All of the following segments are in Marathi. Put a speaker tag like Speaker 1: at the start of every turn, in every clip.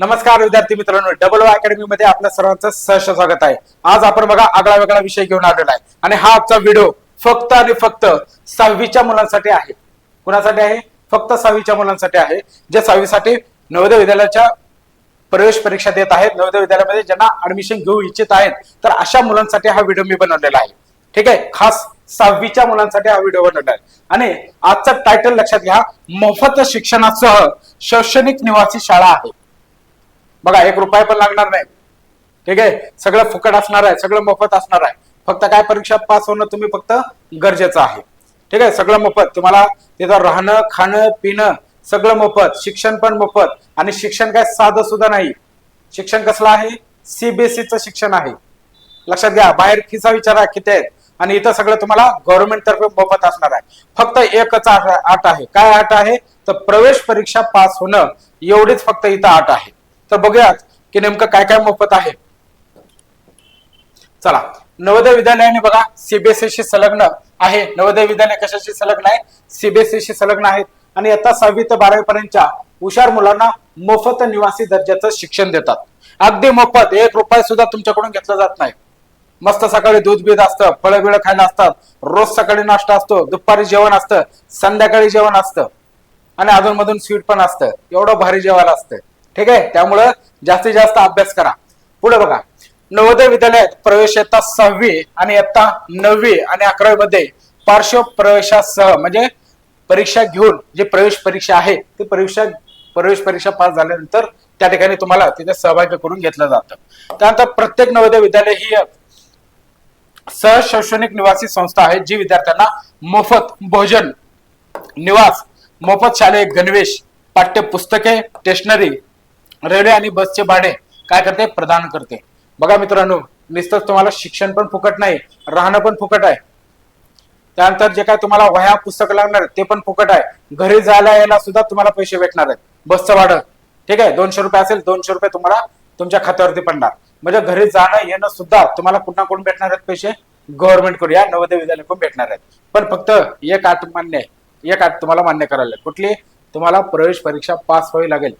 Speaker 1: नमस्कार विद्यार्थी मित्रांनो. डबल अकॅडमी मध्ये आपल्या सर्वांचं सहर्ष स्वागत आहे. आज आपण बघा आगळा वेगळा विषय घेऊन आलेला आहे. आणि हा आजचा व्हिडिओ फक्त आणि फक्त सहावीच्या मुलांसाठी आहे. कुणासाठी आहे? फक्त सहावीच्या मुलांसाठी आहे. जे सहावीसाठी नवोदय विद्यालयाच्या प्रवेश परीक्षा देत आहेत. नवोदय विद्यालयामध्ये ज्यांना ऍडमिशन घेऊ इच्छित आहेत तर अशा मुलांसाठी हा व्हिडिओ मी बनवलेला आहे. ठीक आहे? खास सहावीच्या मुलांसाठी हा व्हिडिओ बनवला आहे. आणि आजचा टायटल लक्षात घ्या. मोफत शिक्षणासह शैक्षणिक निवासी शाळा आहे. बघा एक रुपया पण लागणार नाही. ठीक आहे? सगळं फुकट असणार आहे सगळं मोफत असणार आहे. फक्त काय परीक्षा पास होणं तुम्ही फक्त गरजेचं आहे. ठीक आहे? सगळं मोफत. तुम्हाला तिथं राहणं खाणं पिणं सगळं मोफत. शिक्षण पण मोफत. आणि शिक्षण काय साधं सुद्धा नाही. शिक्षण कसलं आहे? सीबीएसईचं शिक्षण आहे. लक्षात घ्या बाहेर फीचा विचारा किती आहेत. आणि इथं सगळं तुम्हाला गव्हर्नमेंट तर्फे मोफत असणार आहे. फक्त एकच आठ आहे. काय आठ आहे? तर प्रवेश परीक्षा पास होणं. एवढीच फक्त इथं आठ आहे. तर बघूयात की नेमकं काय काय मोफत आहे. चला नवोदय विद्यालयाने बघा सीबीएसईशी संलग्न आहे. नवोदय विद्यालय कशाशी संलग्न आहे? सीबीएसईशी संलग्न आहेत. आणि आता सहावी ते बारावी पर्यंतच्या हुशार मुलांना मोफत निवासी दर्जाचं शिक्षण देतात. अगदी मोफत एक रुपये सुद्धा तुमच्याकडून घेतला जात नाही. मस्त सकाळी दूध बीध असतं फळं बिळं खायला असतात रोज सकाळी नाश्ता असतो दुपारी जेवण असतं संध्याकाळी जेवण असतं. आणि अधून मधून स्वीट पण असतं एवढं भारी जेवण असतं. ठीक आहे? त्यामुळं जास्तीत जास्त अभ्यास करा. पुढे बघा. नवोदय विद्यालयात प्रवेश इयत्ता सहावी आणि इयत्ता नववी आणि अकरावी मध्ये पार्श्व प्रवेशासह म्हणजे परीक्षा घेऊन जी प्रवेश परीक्षा आहे ती परीक्षा प्रवेश परीक्षा पास झाल्यानंतर त्या ठिकाणी तुम्हाला तिथे सहभागी करून घेतलं जातं. त्यानंतर प्रत्येक नवोदय विद्यालय ही एक सहशैक्षणिक निवासी संस्था आहे जी विद्यार्थ्यांना मोफत भोजन निवास मोफत शालेय गणवेश पाठ्यपुस्तके स्टेशनरी रेल्वे आणि बसचे भाडे काय करते? प्रदान करते. बघा मित्रांनो निसतच तुम्हाला शिक्षण पण फुकट नाही राहणं पण फुकट आहे. त्यानंतर जे काय तुम्हाला वह्या पुस्तक लागणार ते पण फुकट आहे. घरी जायला यायला सुद्धा तुम्हाला पैसे भेटणार आहेत. बसचं भाडं. ठीक आहे? दोनशे रुपये असेल दोनशे रुपये तुम्हाला तुमच्या खात्यावरती पडणार. म्हणजे घरी जाणं येणं सुद्धा तुम्हाला कुठं कुठून भेटणार आहेत पैसे? गव्हर्नमेंटकडून. या नवोदय विद्यालयाकडून भेटणार आहेत. पण फक्त एक आठ मान्य आहे एक आठ तुम्हाला मान्य करायला कुठली? तुम्हाला प्रवेश परीक्षा पास व्हावी लागेल.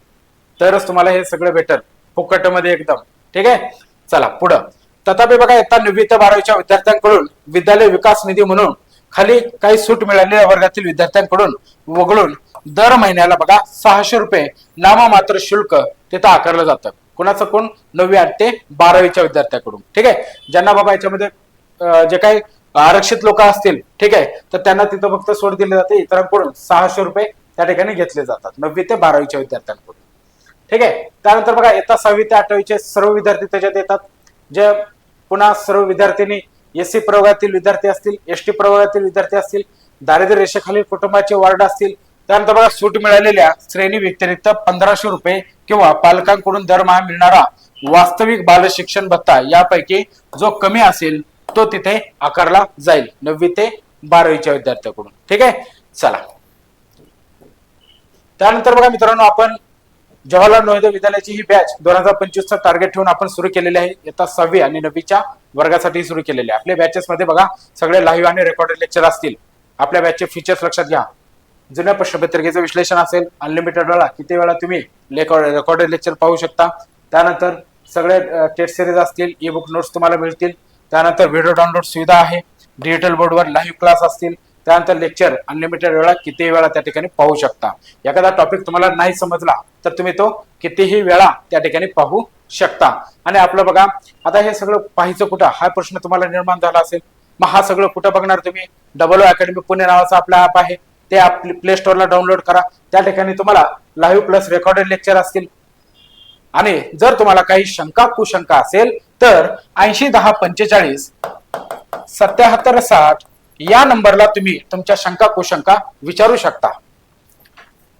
Speaker 1: तरच तुम्हाला हे सगळं भेटल. फुकटमध्ये एकदम. ठीक आहे? चला पुढं. तथापि बघा इयत्ता नववी ते बारावीच्या विद्यार्थ्यांकडून विद्यालय विकास निधी म्हणून खाली काही सूट मिळालेल्या वर्गातील विद्यार्थ्यांकडून वगळून दर महिन्याला बघा सहाशे रुपये नाममात्र शुल्क तिथं आकारलं जातं. कुणाचं कोण? नववी आठ ते बारावीच्या विद्यार्थ्याकडून. ठीक आहे? ज्यांना बाबा याच्यामध्ये जे काही आरक्षित लोक असतील ठीक आहे? तर त्यांना तिथं फक्त सोड दिली जाते इतरांकडून सहाशे रुपये त्या ठिकाणी घेतले जातात. नववी ते बारावीच्या विद्यार्थ्यांकडून. ठीक आहे? त्यानंतर बघा येतात सहावी ते आठवीचे सर्व विद्यार्थी त्याच्यात येतात. जे पुन्हा सर्व विद्यार्थ्यांनी एस सी प्रवर्गातील विद्यार्थी असतील एस टी प्रवर्गातील विद्यार्थी असतील दारिद्र्य रेषेखालील कुटुंबाचे वार्ड असतील त्यानंतर बघा सूट मिळालेल्या श्रेणी व्यतिरिक्त पंधराशे रुपये किंवा पालकांकडून दरमहा मिळणारा वास्तविक बाल शिक्षण भत्ता यापैकी जो कमी असेल तो तिथे आकारला जाईल नववी ते बारावीच्या विद्यार्थ्याकडून. ठीक आहे? चला. त्यानंतर बघा मित्रांनो आपण जवाहरलाल नवोदय विद्यालयाची ही बॅच दोन हजार पंचवीसचा टार्गेट ठेवून आपण सुरू केलेली आहे. इयत्ता सहावी आणि नववीच्या वर्गासाठी सुरू केलेले आहे. आपल्या बॅचेस मध्ये बघा सगळे लाईव्ह आणि रेकॉर्डेड लेक्चर असतील. आपल्या बॅचचे फीचर्स लक्षात घ्या. जुन्या प्रश्नपत्रिकेचं विश्लेषण असेल अनलिमिटेड वेळा किती वेळा तुम्ही रेकॉर्डेड लेक्चर पाहू शकता. त्यानंतर सगळे टेस्ट सिरीज असतील ई बुक नोट्स तुम्हाला मिळतील. त्यानंतर व्हिडिओ डाउनलोड सुविधा आहे. डिजिटल बोर्डवर लाईव्ह क्लास असतील. त्यानंतर लेक्चर अनलिमिटेड वेळा कितीही वेळा त्या ठिकाणी पाहू शकता. एखादा टॉपिक तुम्हाला नाही समजला तर तुम्ही तो कितीही वेळा त्या ठिकाणी पाहू शकता. आणि आपलं बघा आता हे सगळं पाहायचं कुठं? हा प्रश्न तुम्हाला निर्माण झाला असेल. मग हा सगळं कुठं बघणार तुम्ही? डबल अकॅडमी पुणे नावाचा आपला ऍप आहे. ते आपली प्ले स्टोअरला डाउनलोड करा. त्या ठिकाणी तुम्हाला लाईव्ह प्लस रेकॉर्डेड लेक्चर असतील. आणि जर तुम्हाला काही शंका कुशंका असेल तर ऐंशी दहा पंचेचाळीस सत्याहत्तर साठ या नंबरला तुम्ही तुमच्या शंका कुशंका विचारू शकता.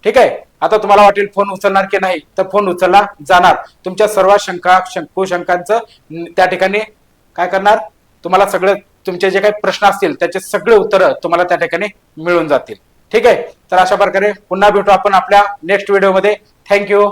Speaker 1: ठीक आहे? आता तुम्हाला वाटेल फोन उचलणार की नाही? तर फोन उचलला जाणार. तुमच्या सर्व शंका शं- कुशंकांचं त्या ठिकाणी काय करणार? तुम्हाला सगळे तुमचे जे काही प्रश्न असतील त्याचे सगळे उत्तरं तुम्हाला त्या ठिकाणी मिळून जातील. ठीक आहे? तर अशा प्रकारे पुन्हा भेटू आपण आपल्या नेक्स्ट व्हिडिओमध्ये थँक्यू